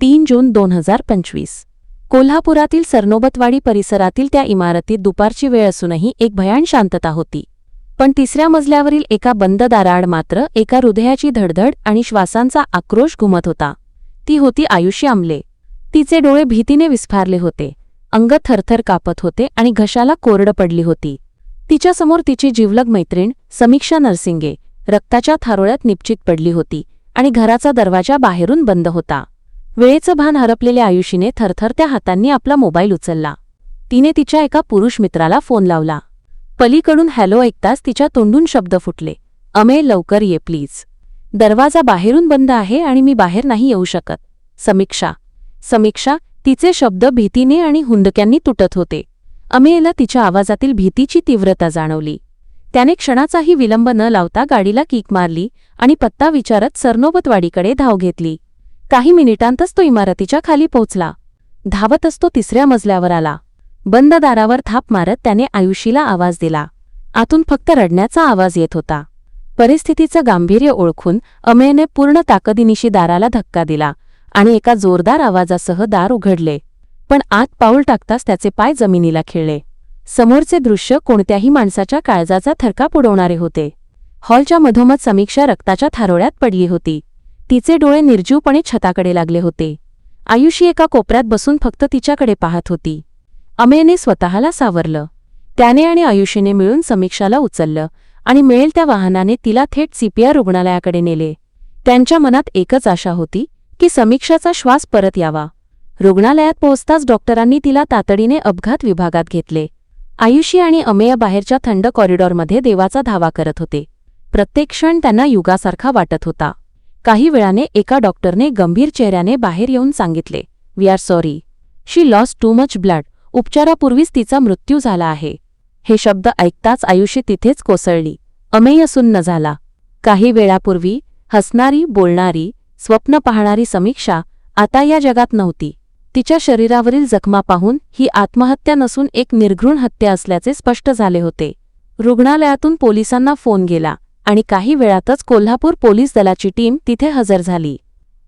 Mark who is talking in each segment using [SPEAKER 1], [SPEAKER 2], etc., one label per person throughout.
[SPEAKER 1] तीन जून दोन हजार पंचवीस. कोल्हापुरातील सरनोबतवाडी परिसरातील त्या इमारतीत दुपारची वेळ असूनही एक भयान शांतता होती. पण तिसऱ्या मजल्यावरील एका बंद दाराआड मात्र एका हृदयाची धडधड आणि श्वासांचा आक्रोश घुमत होता. ती होती आयुष्य आमले. तिचे डोळे भीतीने विस्फारले होते. अंग थरथर कापत होते आणि घशाला कोरड पडली होती. तिच्यासमोर तिची जीवलग मैत्रीण समीक्षा नरसिंगे रक्ताच्या थारोळ्यात निपचित पडली होती आणि घराचा दरवाजा बाहेरून बंद होता. वेळेचं भान हरपलेल्या आयुषीने थरथरत्या हातांनी आपला मोबाईल उचलला. तिने तिच्या एका पुरुष मित्राला फोन लावला. पलीकडून हॅलो ऐकताच तिच्या तोंडून शब्द फुटले. अमे लवकर ये प्लीज. दरवाजा बाहेरून बंद आहे आणि मी बाहेर नाही येऊ शकत. समीक्षा. समीक्षा तिचे शब्द भीतीने आणि हुंदक्यांनी तुटत होते. अमेयला तिच्या आवाजातील भीतीची तीव्रता जाणवली. त्याने क्षणाचाही विलंब न लावता गाडीला किक मारली आणि पत्ता विचारत सरनोबतवाडीकडे धाव घेतली. काही मिनिटांतच तो इमारतीच्या खाली पोहोचला. धावतच तो तिसऱ्या मजल्यावर आला. बंद दारावर थाप मारत त्याने आयुषीला आवाज दिला. आतून फक्त रडण्याचा आवाज येत होता. परिस्थितीचं गांभीर्य ओळखून अमेयने पूर्ण ताकदीनिशी दाराला धक्का दिला आणि एका जोरदार आवाजासह दार उघडले. पण आत पाऊल टाकताच त्याचे पाय जमिनीला खिळले. समोरचे दृश्य कोणत्याही माणसाच्या काळजाचा थरकाप उडवणारे होते. हॉलच्या मधोमध समीक्षा रक्ताच्या थारोळ्यात पडली होती. तिचे डोळे निर्जीवपणे छताकडे लागले होते. आयुषी एका कोपऱ्यात बसून फक्त तिच्याकडे पाहत होती. अमेयने स्वतःला सावरलं. त्याने आणि आयुषीने मिळून समीक्षाला उचललं आणि मिळेल त्या वाहनाने तिला थेट सीपीआर रुग्णालयाकडे नेले. त्यांच्या मनात एकच आशा होती की समीक्षाचा श्वास परत यावा. रुग्णालयात पोहोचताच डॉक्टरांनी तिला तातडीने अपघात विभागात घेतले. आयुषी आणि अमेय बाहेरच्या थंड कॉरिडॉरमध्ये देवाचा धावा करत होते. प्रत्येक क्षण त्यांना युगासारखा वाटत होता. काही वेळाने एका डॉक्टरने गंभीर चेहऱ्याने बाहेर येऊन सांगितले we are sorry she loss too much blood उपचारापूर्वीच तिचा मृत्यू झाला आहे. हे शब्द ऐकताच आयुषी तिथेच कोसळली. अमेय सुन्न झाला. काही वेळापूर्वी हसणारी बोलणारी स्वप्न पाहणारी समीक्षा आता या जगात नव्हती. तिच्या शरीरावरील जखमा पाहून ही आत्महत्या नसून एक निर्घृण हत्या असल्याचे स्पष्ट झाले होते. रुग्णालयातून पोलिसांना फोन गेला. आणि काही वेळातच कोल्हापूर पोलीस दलाची टीम तिथे हजर झाली.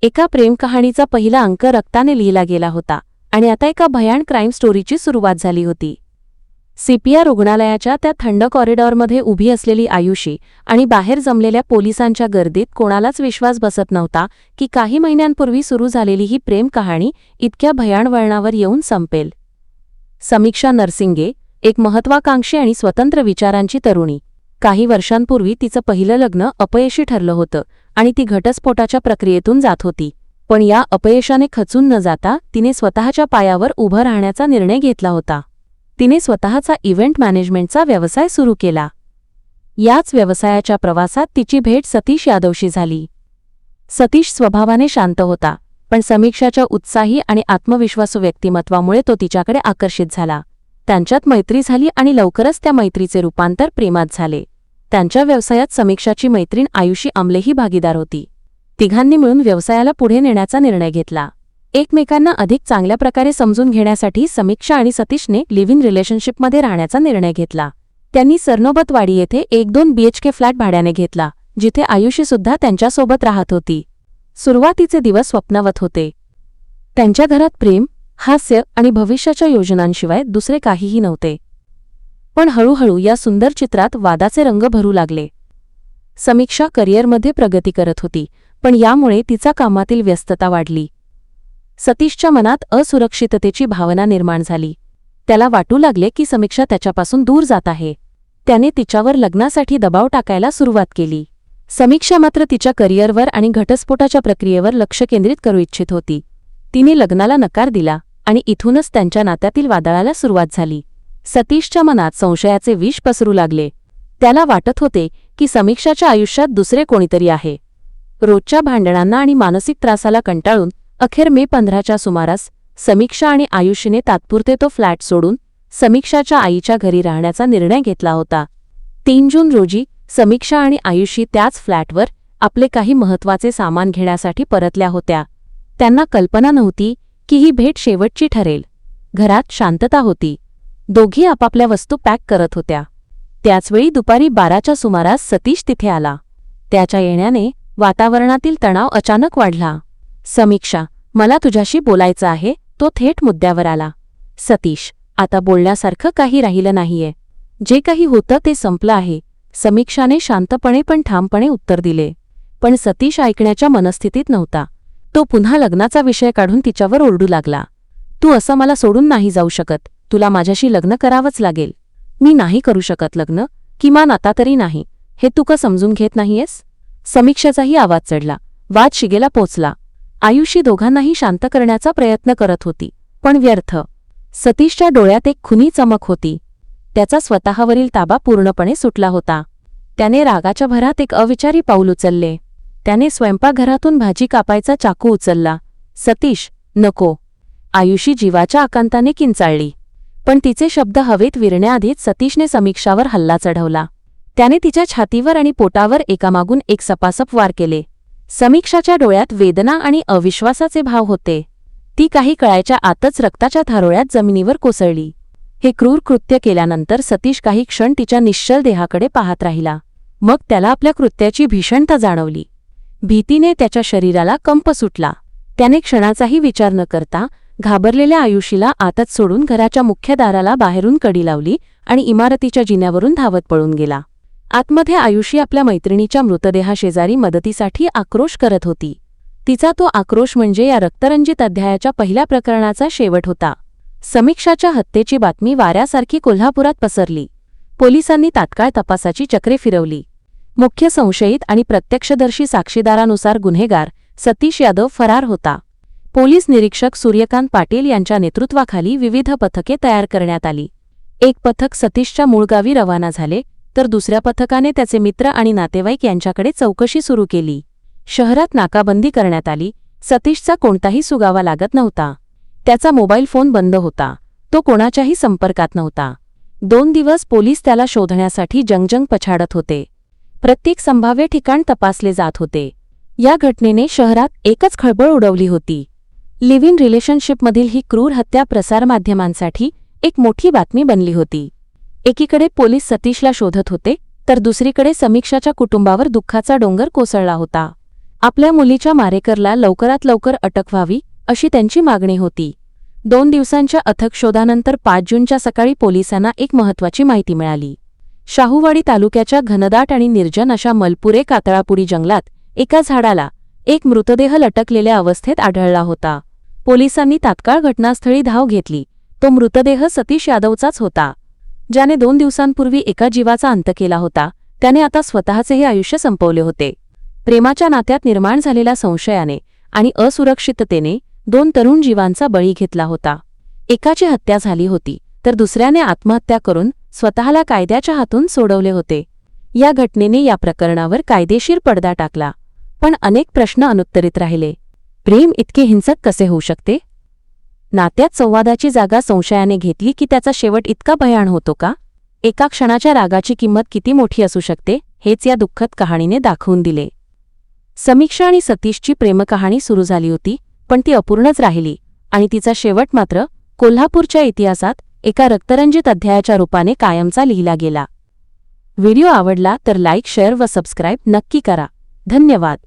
[SPEAKER 1] एका प्रेमकहाणीचा पहिला अंक रक्ताने लिहिला गेला होता आणि आता एका भयाण क्राईम स्टोरीची सुरुवात झाली होती. सीपीआर रुग्णालयाच्या त्या थंड कॉरिडॉरमध्ये उभी असलेली आयुषी आणि बाहेर जमलेल्या पोलिसांच्या गर्दीत कोणालाच विश्वास बसत नव्हता की काही महिन्यांपूर्वी सुरू झालेली ही प्रेम कहाणी इतक्या भयाण वळणावर येऊन संपेल. समीक्षा नरसिंगे एक महत्वाकांक्षी आणि स्वतंत्र विचारांची तरुणी. काही वर्षांपूर्वी तिचं पहिलं लग्न अपयशी ठरलं होतं आणि ती घटस्फोटाच्या प्रक्रियेतून जात होती. पण या अपयशाने खचून न जाता तिने स्वतःच्या पायावर उभं राहण्याचा निर्णय घेतला होता. तिने स्वतःचा इव्हेंट मॅनेजमेंटचा व्यवसाय सुरू केला. याच व्यवसायाच्या प्रवासात तिची भेट सतीश यादवशी झाली. सतीश स्वभावाने शांत होता पण समीक्षाच्या उत्साही आणि आत्मविश्वासू व्यक्तिमत्वामुळे तो तिच्याकडे आकर्षित झाला. त्यांच्यात मैत्री झाली आणि लवकरच त्या मैत्रीचे रूपांतर प्रेमात झाले. त्यांच्या व्यवसायात समीक्षाची मैत्रीण आयुषी आमलेही भागीदार होती. तिघांनी मिळून व्यवसायाला पुढे नेण्याचा निर्णय घेतला. एकमेकांना अधिक चांगल्या प्रकारे समजून घेण्यासाठी समीक्षा आणि सतीशने लिव्ह इन रिलेशनशिपमध्ये राहण्याचा निर्णय घेतला. त्यांनी सरनोबतवाडी येथे एक दोन बीएचके फ्लॅट भाड्याने घेतला जिथे आयुषीसुद्धा त्यांच्यासोबत राहत होती. सुरुवातीचे दिवस स्वप्नवत होते. त्यांच्या घरात प्रेम हास्य आणि भविष्याच्या योजनांशिवाय दुसरे काहीही नव्हते. पण हळूहळू या सुंदर चित्रात वादाचे रंग भरू लागले. समीक्षा करिअरमध्ये प्रगती करत होती पण यामुळे तिचा कामातील व्यस्तता वाढली. सतीशच्या मनात असुरक्षिततेची भावना निर्माण झाली. त्याला वाटू लागले की समीक्षा त्याच्यापासून दूर जात आहे. त्याने तिच्यावर लग्नासाठी दबाव टाकायला सुरुवात केली. समीक्षा मात्र तिच्या करिअरवर आणि घटस्फोटाच्या प्रक्रियेवर लक्ष केंद्रित करू इच्छित होती. तिने लग्नाला नकार दिला आणि इथूनच त्यांच्या नात्यातील वादळाला सुरुवात झाली. सतीशच्या मनात संशयाचे विष पसरू लागले. त्याला वाटत होते की समीक्षाच्या आयुष्यात दुसरे कोणीतरी आहे. रोजच्या भांडणांना आणि मानसिक त्रासाला कंटाळून अखेर मे पंधराच्या सुमारास समीक्षा आणि आयुषीने तात्पुरते तो फ्लॅट सोडून समीक्षाच्या आईच्या घरी राहण्याचा निर्णय घेतला होता. तीन जून रोजी समीक्षा आणि आयुषी त्याच फ्लॅटवर आपले काही महत्त्वाचे सामान घेण्यासाठी परतल्या होत्या. त्यांना कल्पना नव्हती की ही भेट शेवटची ठरेल. घरात शांतता होती. दोघी आपापल्या वस्तू पॅक करत होत्या. त्याचवेळी दुपारी बाराच्या सुमारास सतीश तिथे आला. त्याच्या येण्याने वातावरणातील तणाव अचानक वाढला. समीक्षा मला तुझ्याशी बोलायचं आहे तो थेट मुद्द्यावर आला. सतीश आता बोलण्यासारखं काही राहिलं नाहीये. जे काही होतं ते संपलं आहे. समीक्षाने शांतपणे पण ठामपणे उत्तर दिले. पण सतीश ऐकण्याच्या मनस्थितीत नव्हता. तो पुन्हा लग्नाचा विषय काढून तिच्यावर ओरडू लागला. तू असं मला सोडून नाही जाऊ शकत. तुला माझ्याशी लग्न करावंच लागेल. मी नाही करू शकत लग्न. किमान आता तरी नाही. हे तू का समजून घेत नाहीयेस? समीक्षाचाही आवाज चढला. वाद शिगेला पोचला. आयुषी दोघांनाही शांत करण्याचा प्रयत्न करत होती पण व्यर्थ. सतीशच्या डोळ्यात एक खुनी चमक होती. त्याचा स्वतःवरील ताबा पूर्णपणे सुटला होता. त्याने रागाच्या भरात एक अविचारी पाऊल उचलले. त्याने स्वयंपाकघरातून भाजी कापायचा चाकू उचलला. सतीश नको. आयुषी जीवाच्या आकांताने किंचाळली. पण तिचे शब्द हवेत विरण्याआधीच सतीशने समीक्षावर हल्ला चढवला. त्याने तिच्या छातीवर आणि पोटावर एकामागून एक सपासप वार केले. समीक्षाच्या डोळ्यात वेदना आणि अविश्वासाचे भाव होते. ती काही कळायच्या आतच रक्ताच्या थारोळ्यात जमिनीवर कोसळली. हे क्रूर कृत्य केल्यानंतर सतीश काही क्षण तिच्या निश्चल देहाकडे पाहत राहिला. मग त्याला आपल्या कृत्याची भीषणता जाणवली. भीतीने त्याच्या शरीराला कंप सुटला. त्याने क्षणाचाही विचार न करता घाबरलेल्या आयुषीला आतच सोडून घराच्या मुख्य दाराला बाहेरून कडी लावली आणि इमारतीच्या जिन्यावरून धावत पळून गेला. आतमध्ये आयुषी आपल्या मैत्रिणीच्या मृतदेहाशेजारी मदतीसाठी आक्रोश करत होती. तिचा तो आक्रोश म्हणजे या रक्तरंजित अध्यायाच्या पहिल्या प्रकरणाचा शेवट होता. समीक्षाच्या हत्येची बातमी वाऱ्यासारखी कोल्हापुरात पसरली. पोलिसांनी तात्काळ तपासाची चक्रे फिरवली. मुख्य संशयित आणि प्रत्यक्षदर्शी साक्षीदारानुसार गुन्हेगार सतीश यादव फरार होता. पोलीस निरीक्षक सूर्यकांत पाटील यांच्या नेतृत्वाखाली विविध पथके तयार करण्यात आली. एक पथक सतीशच्या मूळ गावी रवाना झाले तर दुसऱ्या पथकाने त्याचे मित्र आणि नातेवाईक यांच्याकडे चौकशी सुरू केली. शहरात नाकाबंदी करण्यात आली. सतीशचा कोणताही सुगावा लागत नव्हता. त्याचा मोबाईल फोन बंद होता. तो कोणाच्याही संपर्कात नव्हता. दोन दिवस पोलीस त्याला शोधण्यासाठी जंगजंग पछाडत होते. प्रत्येक संभाव्य ठिकाण तपासले जात होते. या घटनेने शहरात एकच खळबळ उडवली होती. लिव्ह इन रिलेशनशिपमधील ही क्रूर हत्या प्रसारमाध्यमांसाठी एक मोठी बातमी बनली होती. एकीकडे पोलीस सतीशला शोधत होते तर दुसरीकडे समीक्षाच्या कुटुंबावर दुःखाचा डोंगर कोसळला होता. आपल्या मुलीच्या मारेकरला लवकरात लवकर अटक व्हावी अशी त्यांची मागणी होती. दोन दिवसांच्या अथक शोधानंतर पाच जूनच्या सकाळी पोलिसांना एक महत्वाची माहिती मिळाली. शाहूवाडी तालुक्याच्या घनदाट आणि निर्जन अशा मलपुरे कातळापुरी जंगलात एका झाडाला एक मृतदेह लटकलेल्या अवस्थेत आढळला होता. पोलिसांनी तात्काळ घटनास्थळी धाव घेतली. तो मृतदेह सतीश यादवचाच होता. ज्याने दोन दिवसांपूर्वी एका जीवाचा अंत केला होता. त्याने आता स्वतःचेही आयुष्य संपवले होते. प्रेमाच्या नात्यात निर्माण झालेल्या संशयाने आणि असुरक्षिततेने दोन तरुण जीवांचा बळी घेतला होता. एकाची हत्या झाली होती तर दुसऱ्याने आत्महत्या करून स्वतःला कायद्याच्या हातून सोडवले होते. या घटनेने या प्रकरणावर कायदेशीर पडदा टाकला. पण अनेक प्रश्न अनुत्तरित राहिले. प्रेम इतके हिंसक कसे होऊ शकते? नात्यात संवादाची जागा संशयाने घेतली की त्याचा शेवट इतका भयाण होतो का? एका क्षणाच्या रागाची किंमत किती मोठी असू शकते? हेच या दुःखद कहाणीने दाखवून दिले. समीक्षा आणि सतीशची प्रेमकहाणी सुरू झाली होती पण ती अपूर्णच राहिली आणि तिचा शेवट मात्र कोल्हापूरच्या इतिहासात एका रक्तरंजित अध्यायाच्या रूपाने कायमचा लिहिला गेला. व्हिडिओ आवडला तर लाईक शेअर व सबस्क्राईब नक्की करा. धन्यवाद.